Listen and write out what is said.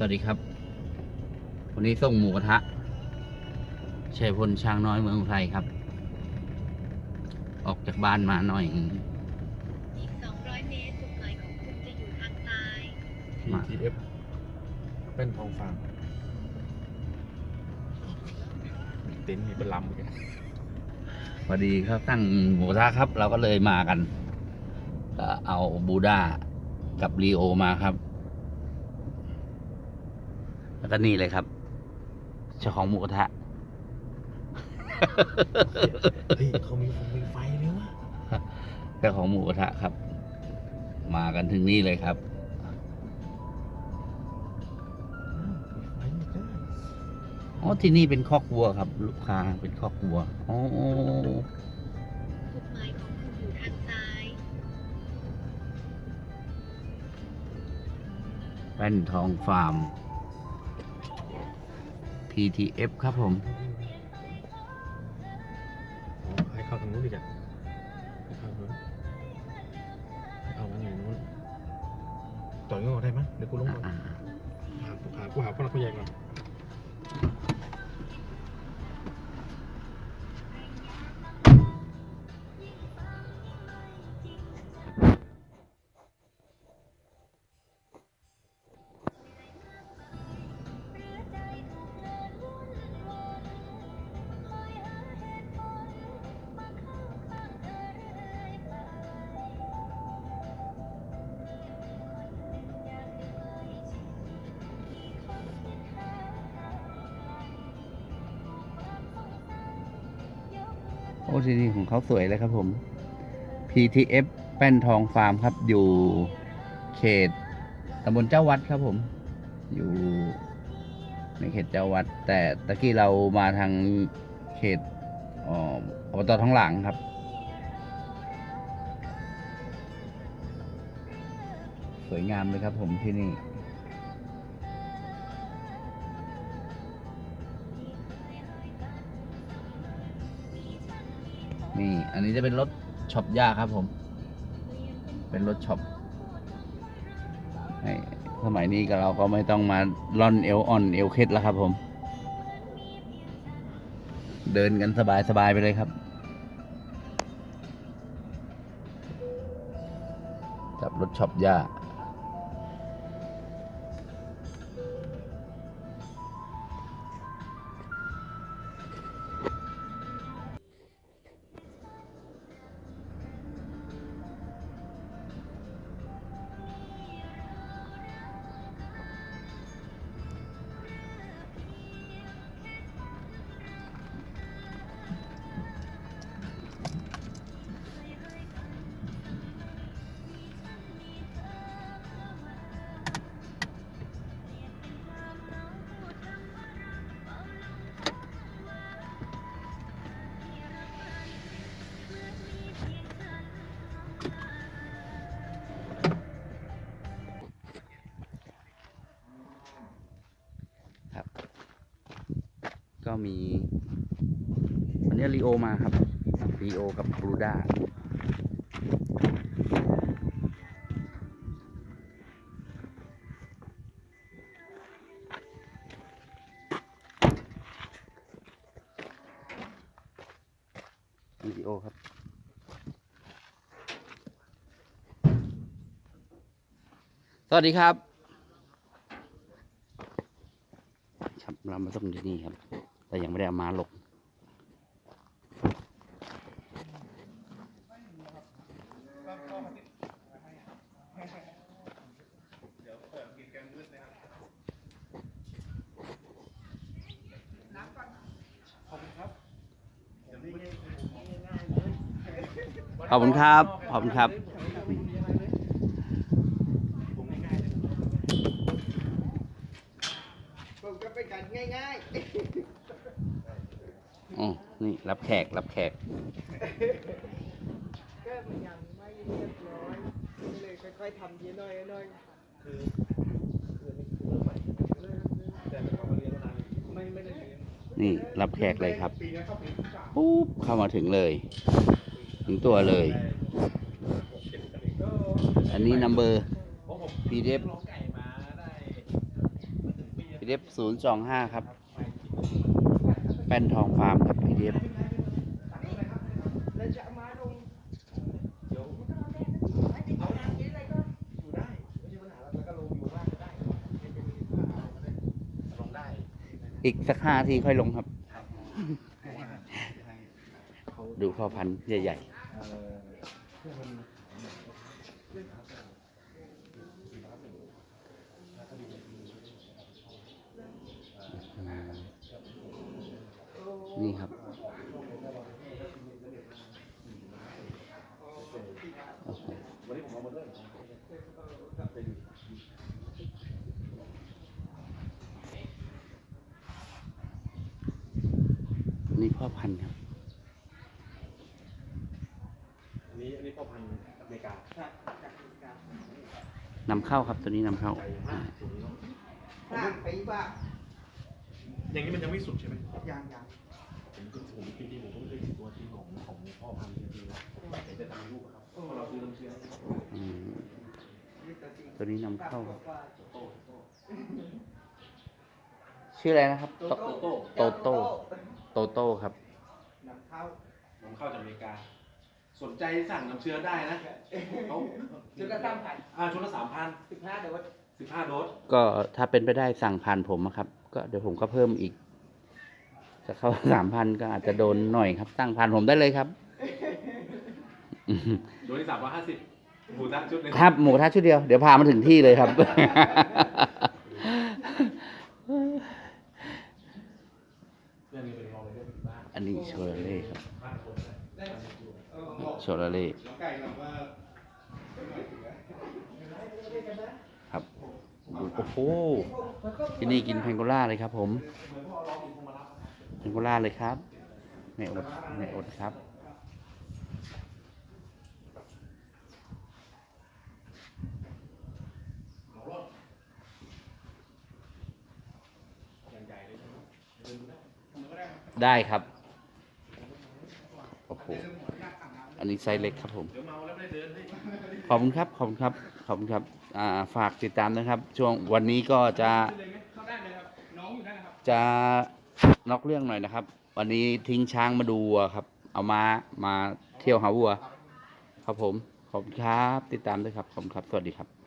สวัสดีครับ วันนี้ส่งหมูกระทะชัยพลช้างน้อยเมืองอุทัยครับ ออกจากบ้านมาหน่อยอีก200เมตรจุดหมายของคุณจะอยู่ทางซ้ายมา TF เป็นทองฟาร์มเต็นท์มีเป็นลำเหมือนกันพอดีเขาตั้งหมูกระทะครับ เราก็เลยมากันก็เอาบูด้ากับลีโอมาครับ แล้วก็นี่เลยครับเจ้าของหมูกระทะเฮ้ยเขามีฟงมีไฟเลยวะเจ้าของหมูกระทะครับ มากันถึงนี่เลยครับอ้าวมีไฟเหมือนกันอ๋อที่นี่เป็นคอกวัวครับ ลูกค้าเป็นคอกวัวอ๋อจุดหมายของคุณอยู่ทางซ้าย แป้นทองฟาร์ม PTF ครับผมอ๋อให้เข้าทางนู้นดีกว่าให้เข้าทางนู้นให้เอามันอยู่นู้นต่อยงอได้ไหมยเดี๋ยวกูลงมาอ่าหาหากูหาพ่อรักผู้ใหญ่ก่อน โอ้ที่นี่ของเขาสวยเลยครับผม PTF แป้นทองฟาร์มครับ อยู่เขตตำบลเจ้าวัดครับผม อยู่ในเขตเจ้าวัด แต่ตะกี้เรามาทางเขตอ่ออบตท้องหลังครับ สวยงามเลยครับผมที่นี่ อันนี้จะเป็นรถช็อปย่าครับผม เป็นรถช็อปสมัยนี้ก็เราก็ไม่ต้องมาล่อนเอวอ่อนเอวเคล็ดแล้วครับผม เดินกันสบายสบายไปเลยครับ จับรถช็อปย่า มี วันนี้ลีโอมาครับลีโอกับบรูด้าลีโอครับสวัสดีครับ ครับเรามาส่งที่นี่ครับ แต่ยังไม่ได้เอามาลงขอบคุณครับ ขอบคุณครับ ผมก็เป็นการง่าย อ๋อนี่รับแขกรับแขกๆก็มันยังไม่เรียบร้อยก็เลยค่อยๆทำทีละหน่อยหน่อยคือคือนี่คือเริ่มใหม่แต่เป็นความเรียนมานานไม่ไม่ได้เรียนนี่รับแขกเลยครับ ปีนี้เข้าปีที่สามปุ๊บเข้ามาถึงเลย ถึงตัวเลย หกเจ็ดกันเองก็อันนี้นัมเบอร์ เพราะผม PDF ลองไก่มาได้ PDF 025 ครับ แป้นทองฟาร์มครับ PDF แล้วจะเอามาลงเดี๋ยวเอาน้ำกินอะไรก็อยู่ได้ไม่ใช่ปัญหาแล้วก็ลงอยู่บ้านก็ได้ไม่เป็นปัญหาอะไรลงได้อีกสักห้าทีค่อยลงครับเพราะว่าให้เขาดูพ่อพันธุ์ใหญ่เอ่อเพื่อมัน ๆ นี่ครับโอ้โหวันนี้ผมเอามาด้วยเป็นนี่พ่อพันธุ์ครับ อันนี้อันนี้พ่อพันธุ์อเมริกาจากจากกิจการนำเข้าครับตัวนี้นำเข้าใหญ่มากตัวนี้เนาะห้าปีว่าอย่างนี้มันยังไม่สุดใช่ไหม ยางยาง ผมก็ผมจริงๆผมก็ไม่เคยเห็นตัวจริงของของพ่อพันธุ์จริงๆนะเห็นแต่ตามรูปอะครับเพราะเราซื้อน้ำเชื้ออืมนี่ตัวจริงตัวนี้นำเข้าปกกว่าโต้โต้ชื่ออะไรนะครับ โตโตโต้โตโต้โตโต้ครับ นำเข้านำเข้าจากอเมริกา สนใจสั่งน้ำเชื้อได้นะเขาจุดละสามพันอ่าชุดละสามพันสิบห้าเดี๋ยวว่าสิบห้าโดสก็ถ้าเป็นไปได้สั่งผ่านผมอะครับ ก็เดี๋ยวผมก็เพิ่มอีก จะเข้าสามพันก็อาจจะโดนหน่อยครับสั่งผ่านผมได้เลยครับอืมโดสที่สามร้อยห้าสิบหมูตั้งชุดหนึงครับหมูกระทะชุดเดียวเดี๋ยวพามาถึงที่เลยครับ เรื่องนี้เป็นรองเลยเรื่องบ้านอันนี้โชลาเล่ครับบ้านคนนะได้เออโชลาเล่น้องไก่เราว่าครับโอ้โหที่นี่กินแพงโกล่าเลยครับ ผม โกล่าเลยครับไม่อดไม่อดครับของรถอย่างใหญ่เลยใช่ไหมเดินดูได้ทำไมก็ได้ครับได้ครับ โอ้โห อันนี้ไซส์เล็กครับผมเดี๋ยวเมาแล้วไม่ได้เดินให้ขอบคุณครับ ขอบคุณครับ ขอบคุณครับอ่าฝากติดตามนะครับ ช่วงวันนี้ก็จะเข้าได้เลยครับน้องอยู่ได้นะครับจะ นอกเรื่องหน่อยนะครับ วันนี้ทิ้งช้างมาดูวัวครับ เอามามาเที่ยวหาวัว ครับผม ขอบคุณครับ ติดตามด้วยครับ ขอบคุณครับ สวัสดีครับ